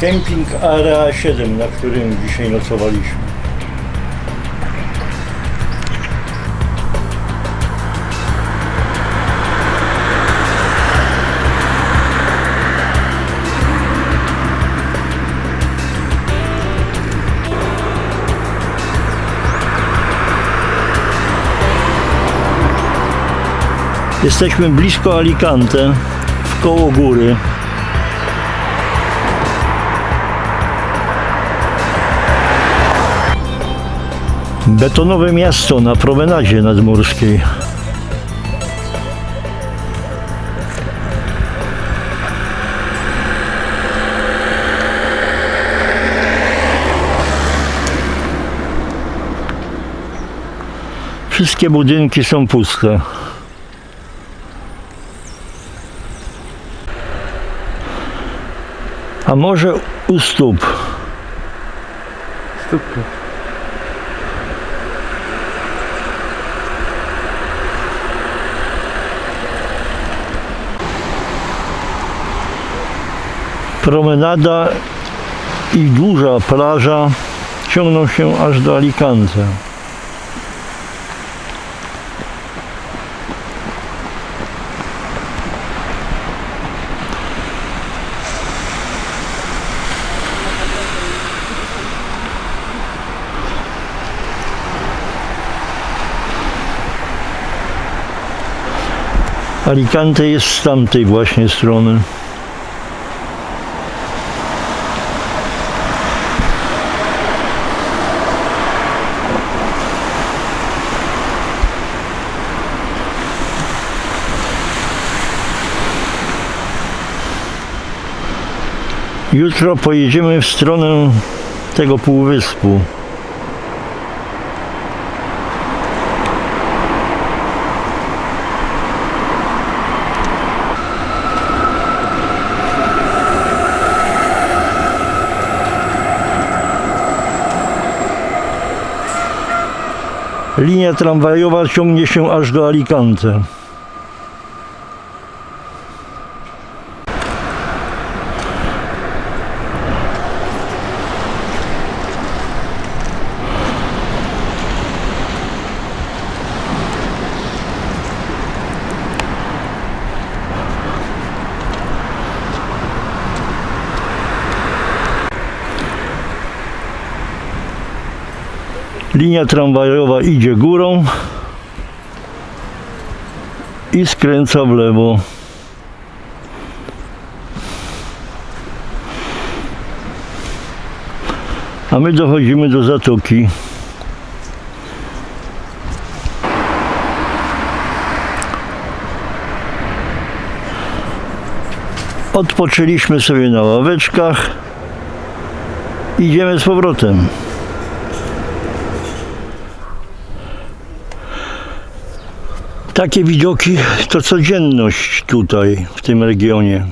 Kemping Area 7, na którym dzisiaj nocowaliśmy. Jesteśmy blisko Alicante, w koło góry. Betonowe miasto na promenadzie nadmorskiej. Wszystkie budynki są puste. A może u stóp? Promenada i duża plaża ciągną się aż do Alicante. Alicante jest z tamtej właśnie strony. Jutro pojedziemy w stronę tego półwyspu. Linia tramwajowa ciągnie się aż do Alicante. Linia tramwajowa idzie górą i skręca w lewo. A my dochodzimy do zatoki. Odpoczęliśmy sobie na ławeczkach. Idziemy z powrotem. Takie widoki to codzienność tutaj, w tym regionie.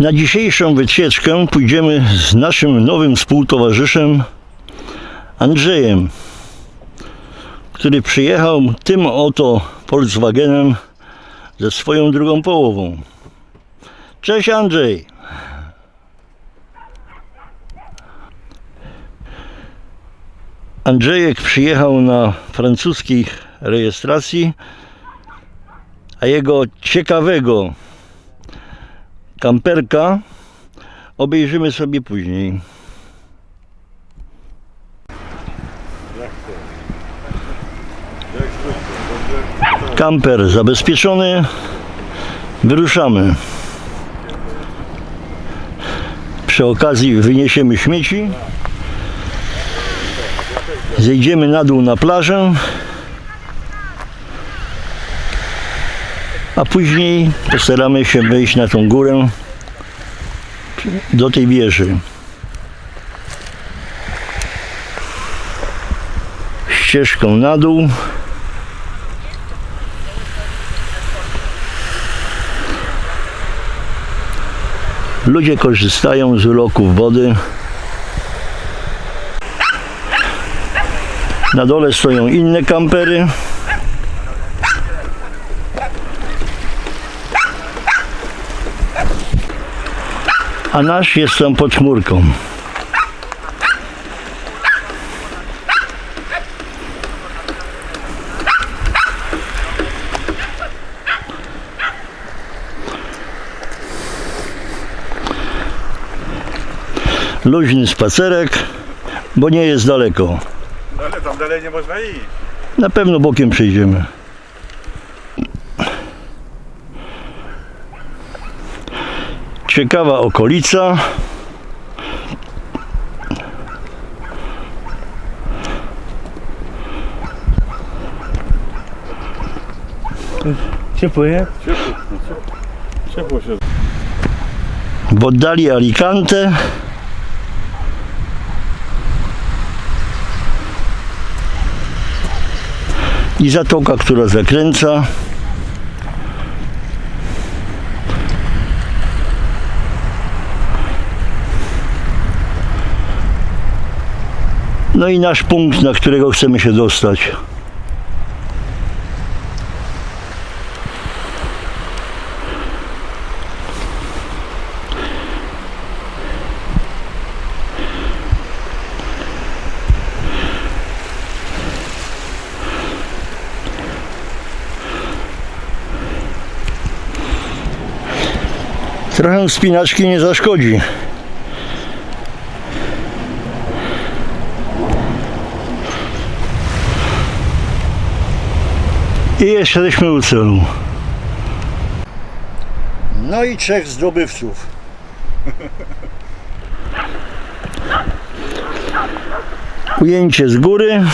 Na dzisiejszą wycieczkę pójdziemy z naszym nowym współtowarzyszem Andrzejem, który przyjechał tym oto Volkswagenem ze swoją drugą połową. Cześć Andrzej! Andrzejek przyjechał na francuskiej rejestracji, a jego ciekawego kamperka obejrzymy sobie później. Kamper zabezpieczony. Wyruszamy. Przy okazji wyniesiemy śmieci. Zejdziemy na dół na plażę. A później postaramy się wejść na tą górę do tej wieży. Ścieżką na dół. Ludzie korzystają z uloków wody. Na dole stoją inne kampery. A nasz jest tam pod chmurką. Luźny spacerek, bo nie jest daleko. No ale tam dalej nie można iść. Na pewno bokiem przejdziemy. Ciekawa okolica. Ciepło, nie? Ciepło, no ciepło. Ciepło się. W oddali Alicante. I zatoka, która zakręca. No i nasz punkt, na którego chcemy się dostać. Trochę spinaczki nie zaszkodzi. I jesteśmy u celu. No i trzech zdobywców. Ujęcie z góry.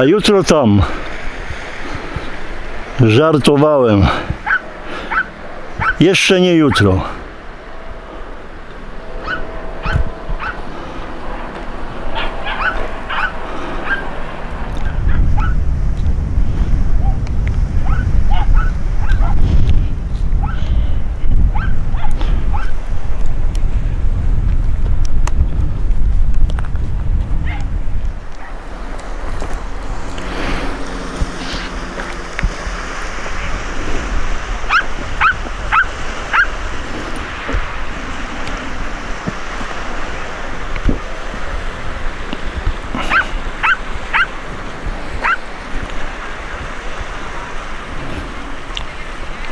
A jutro tam. Żartowałem. Jeszcze nie jutro.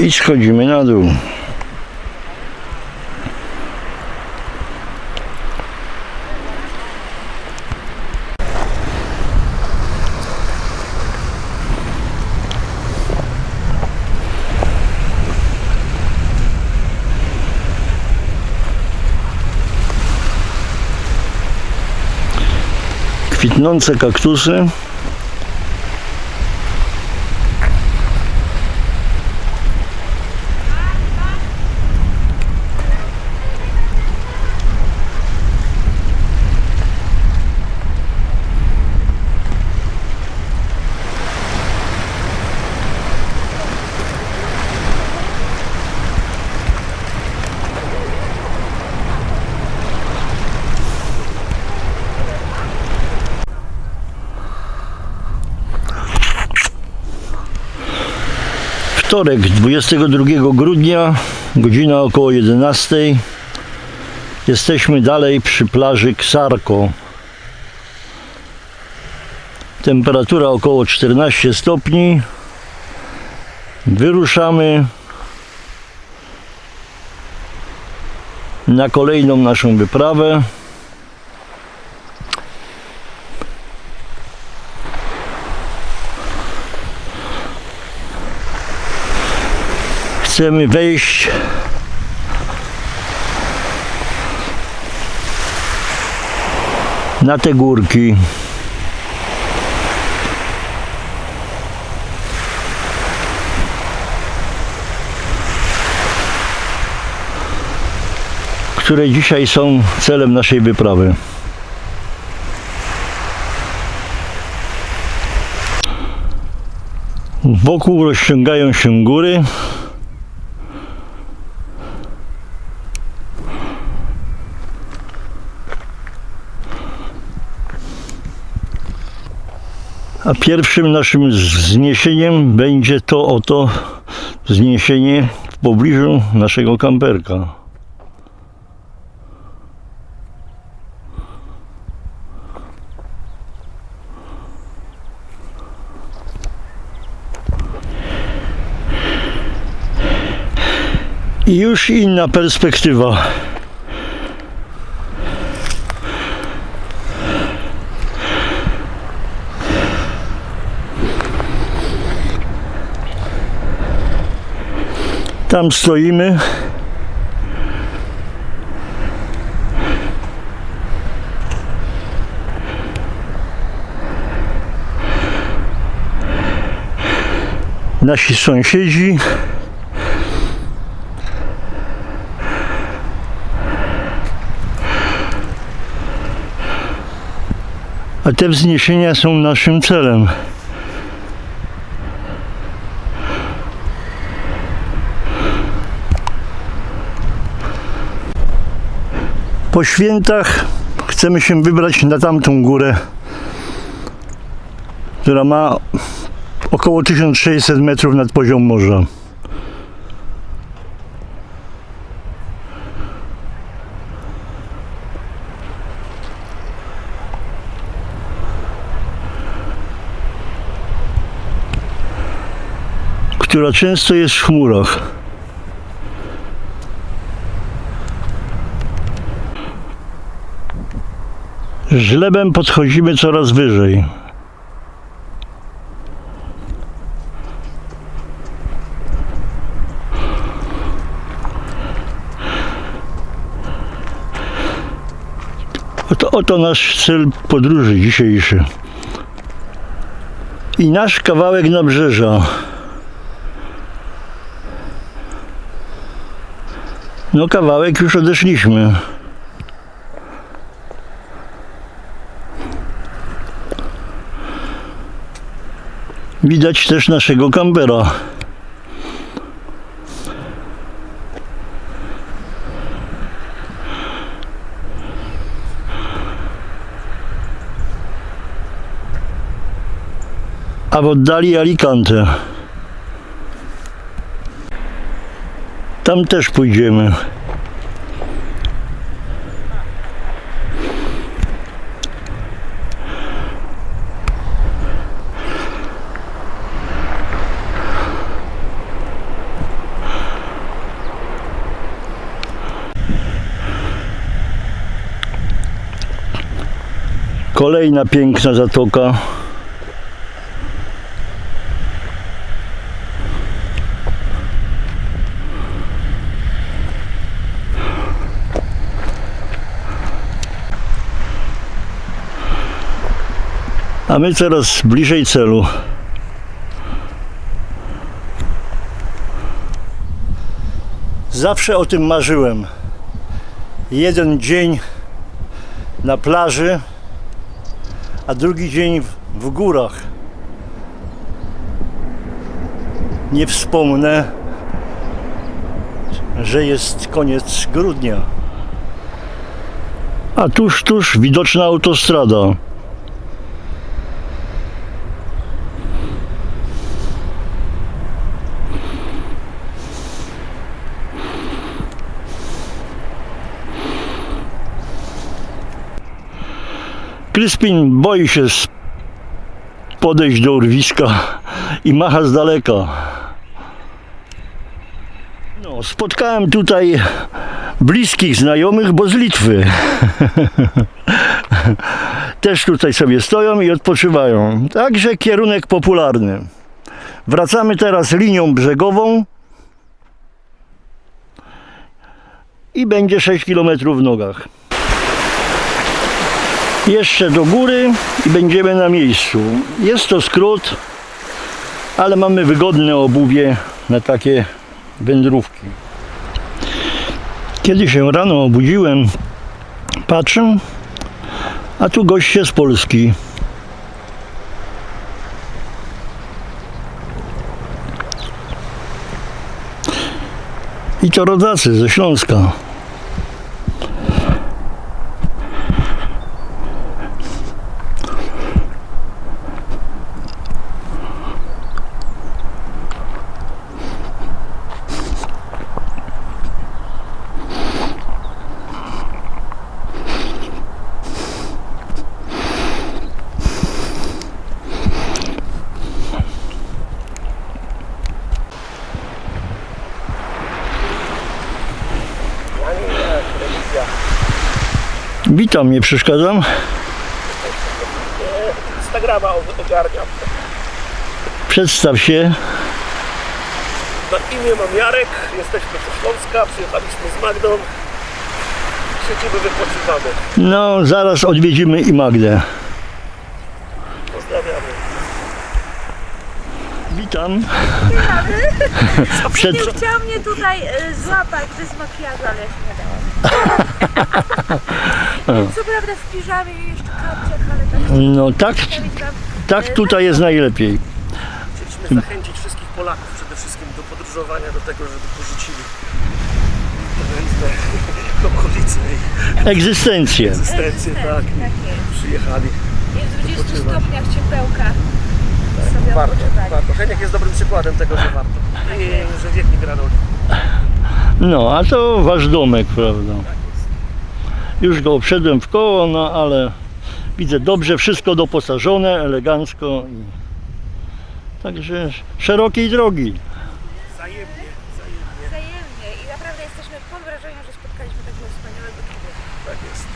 I schodzimy na dół. Kwitnące kaktusy. Wtorek 22 grudnia, godzina około 11. Jesteśmy dalej przy plaży Ksarko. Temperatura około 14 stopni. Wyruszamy na kolejną naszą wyprawę. Chcemy wejść na te górki. które dzisiaj są celem naszej wyprawy. Wokół rozciągają się góry. A pierwszym naszym wzniesieniem będzie to oto wzniesienie w pobliżu naszego kamperka. I już inna perspektywa. Tam stoimy. Nasi sąsiedzi. A te wzniesienia są naszym celem. Po świętach chcemy się wybrać na tamtą górę, która ma około 1600 metrów nad poziom morza. która często jest w chmurach. Żlebem podchodzimy coraz wyżej. Oto, oto nasz cel podróży dzisiejszy. I nasz kawałek nabrzeża. No kawałek już odeszliśmy. Widać też naszego kampera. A w oddali Alicante. Tam też pójdziemy. Kolejna piękna zatoka. A my coraz bliżej celu. Zawsze o tym marzyłem. Jeden dzień na plaży, a drugi dzień w, w górach. Nie wspomnę, że jest koniec grudnia. A tuż, tuż widoczna autostrada. Kryspin boi się podejść do urwiska i macha z daleka. No, spotkałem tutaj bliskich znajomych, bo z Litwy. Też tutaj sobie stoją i odpoczywają. Także kierunek popularny. Wracamy teraz linią brzegową i będzie 6 km w nogach. Jeszcze do góry i będziemy na miejscu. Jest to skrót, ale mamy wygodne obuwie na takie wędrówki. Kiedy się rano obudziłem, patrzę, a tu goście z Polski. I to rodacy ze Śląska. Witam, nie przeszkadzam. Instagrama ogarniam. Przedstaw się. Na imię mam Jarek, jesteśmy ze Śląska, przyjechaliśmy z Magdą. Siedzimy, wypoczywamy. No, zaraz odwiedzimy i Magdę. Pozdrawiamy. Witam. Przed, Nie chciał mnie tutaj e, złapać bez makijażu, ale ja się nie dałam. Co prawda w piżamie i jeszcze kapciach, ale tak no tak, tak tutaj jest najlepiej. Chcieliśmy zachęcić wszystkich Polaków przede wszystkim do podróżowania, do tego, żeby porzucili te okolice i Egzystencję. egzystencję, tak. tak jest. Przyjechali. I w 20 stopniach ciepełka sobie Warto, warto. Heniek jest dobrym przykładem tego, że warto. I że wiek nie gra roli. No, a to wasz domek, prawda? Już go obszedłem w koło, no ale widzę dobrze, wszystko doposażone, elegancko. I... Także szerokiej drogi. Zajemnie, zajemnie. Wzajemnie i naprawdę jesteśmy pod wrażeniem, że spotkaliśmy takiego wspaniałego człowieka. Tak jest.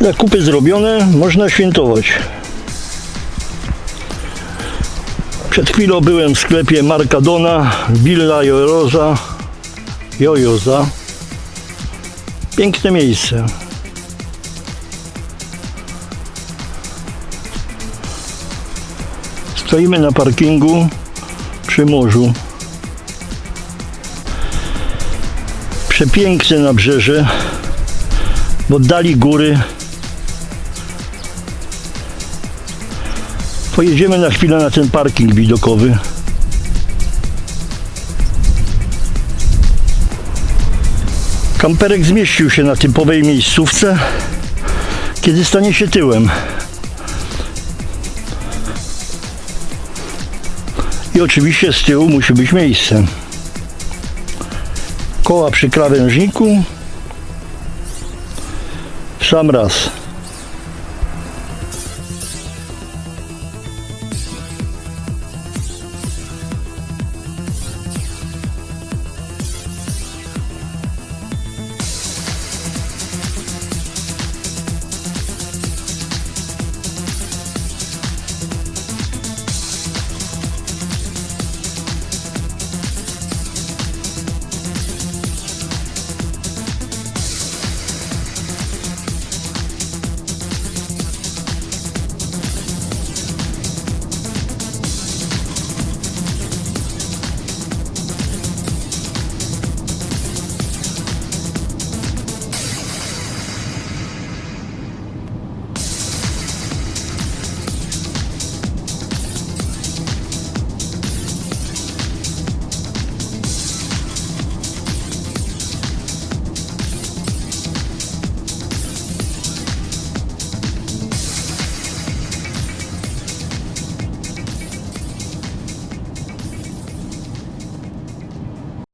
Zakupy zrobione, można świętować. Przed chwilą byłem w sklepie Marcadona, Villa Jojoza. Jojoza. Piękne miejsce. Stoimy na parkingu przy morzu. Przepiękne nabrzeże. W oddali góry. Pojedziemy na chwilę na ten parking widokowy. Kamperek zmieścił się na typowej miejscówce, kiedy stanie się tyłem. I oczywiście z tyłu musi być miejsce. Koła przy krawężniku. Sam raz.